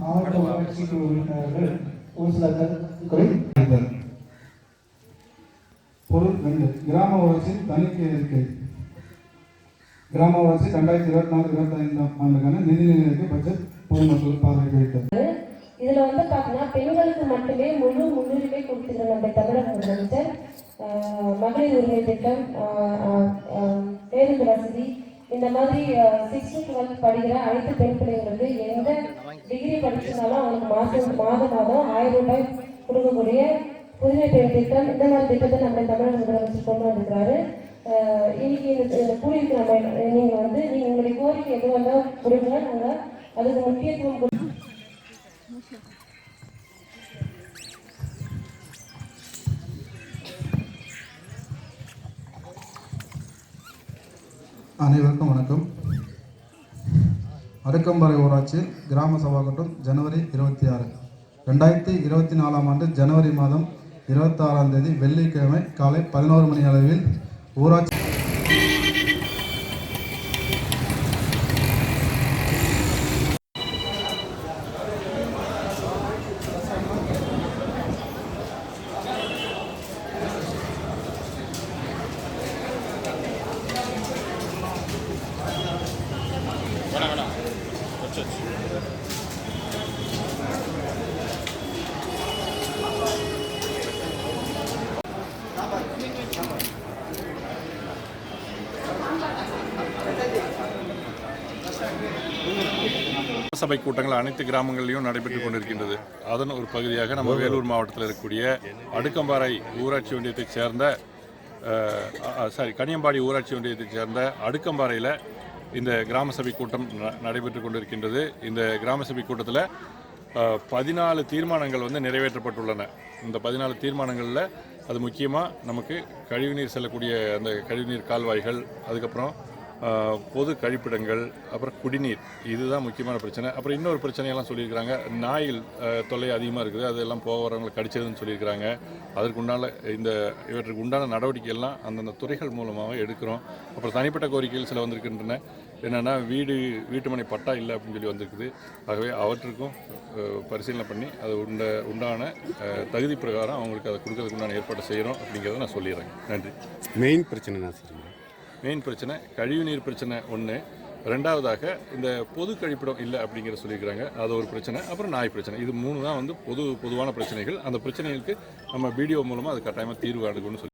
மாவட்ட ஊராட்சி உறுப்பினர்கள் ஒரு சில கருத்துக்களை பொருள் ரெண்டு கிராம வளர்ச்சி தணிக்கை இருக்கை கிராம வளர்ச்சி ரெண்டாயிரத்தி இருபத்தி நாலு இருபத்தி ஐந்தாம் ஆண்டுக்கான நிதி நிலைக்கு பட்ஜெட் பொதுமக்கள் பார்வையிட்டது. இதுல வந்து பாத்தீங்கன்னா பெண்களுக்கு மட்டுமே முழு முன்னுரிமை கொடுத்துருக்க நம்ம தமிழக முதலமைச்சர். மகளிர் உரிமை திட்டம் பேருந்து வசதி இந்த மாதிரி சிக்ஸ் டு டுவெல் படிக்கிற அனைத்து பெண் பிள்ளைங்களுக்கு எந்த டிகிரி படிச்சிருந்தாலும் அவங்களுக்கு மாதம் மாதம் மாதம் ஆயிரம் ரூபாய் கொடுக்கக்கூடிய புதுமை பெயர் திட்டம் இந்த மாதிரி திட்டத்தை நம்ம தமிழக முதலமைச்சர் கொண்டு வந்திருக்கிறாரு. இன்னைக்கு இந்த கூலிக்கு நம்ம நீங்க வந்து நீங்க உங்களுடைய கோரிக்கை எது வந்தால் கொடுங்க. நாங்க அதுக்கு முக்கியத்துவம் கொடு- அனைவருக்கும் வணக்கம். அடுக்கம்பாறை ஊராட்சி கிராம சபா கூட்டம் ஜனவரி இருபத்தி ஆறு. ரெண்டாயிரத்தி இருபத்தி நாலாம் ஆண்டு ஜனவரி மாதம் இருபத்தாறாம் தேதி வெள்ளிக்கிழமை காலை பதினோரு மணி அளவில் ஊராட்சி சபை கூட்டங்கள் அனைத்து கிராமங்களிலும் நடைபெற்றுக் கொண்டிருக்கின்றது. அதன் ஒரு பகுதியாக நம்ம வேலூர் மாவட்டத்தில் இருக்கக்கூடிய அடுக்கம்பாறை ஊராட்சி ஒன்றியத்தைச் சேர்ந்த சாரி கனியம்பாடி ஊராட்சி ஒன்றியத்தைச் சேர்ந்த அடுக்கம்பாறையில் இந்த கிராம சபை கூட்டம் ந- நடைபெற்றுக் கொண்டிருக்கின்றது. இந்த கிராம சபை கூட்டத்தில் பதினாலு தீர்மானங்கள் வந்து நிறைவேற்றப்பட்டுள்ளன. இந்த பதினாலு தீர்மானங்களில் அது முக்கியமாக நமக்கு கழிவுநீர் செல்லக்கூடிய அந்த கழிவுநீர் கால்வாய்கள் அதுக்கப்புறம் பொது கழிப்பிடங்கள் அப்புறம் குடிநீர். இதுதான் முக்கியமான பிரச்சனை. அப்புறம் இன்னொரு பிரச்சனையெல்லாம் சொல்லியிருக்கிறாங்க. நாயில் தொல்லை அதிகமாக இருக்குது. அதெல்லாம் போகிறவங்களை கடிச்சதுன்னு சொல்லியிருக்கிறாங்க. அதற்கு உண்டான இந்த இவற்றுக்கு உண்டான நடவடிக்கை எல்லாம் அந்தந்த துறைகள் மூலமாக எடுக்கிறோம். அப்புறம் தனிப்பட்ட கோரிக்கைகள் சில வந்திருக்கின்றன. என்னென்னா வீடு வீட்டுமனை பட்டா இல்லை அப்படின்னு சொல்லி வந்திருக்குது. ஆகவே அவற்றுக்கும் பரிசீலனை பண்ணி அது உண்ட உண்டான தகுதி பிரகாரம் அவங்களுக்கு அதை கொடுக்கறதுக்கு உண்டான ஏற்பாடு செய்கிறோம் அப்படிங்கிறத நான் சொல்லிடுறேன். நன்றி. மெயின் பிரச்சனை என்ன சார் மெயின் பிரச்சனை கழிவுநீர் பிரச்சனை ஒன்று ரெண்டாவதாக இந்த பொது கழிப்பிடம் இல்லை அப்படிங்கிற சொல்லியிருக்கிறாங்க. அது ஒரு பிரச்சனை. அப்புறம் நாய் பிரச்சனை. இது மூணு தான் வந்து பொது பொதுவான பிரச்சனைகள். அந்த பிரச்சனைகளுக்கு நம்ம வீடியோ மூலமாக அது கட்டாயமாக தீர்வு காணுன்னு சொல்லி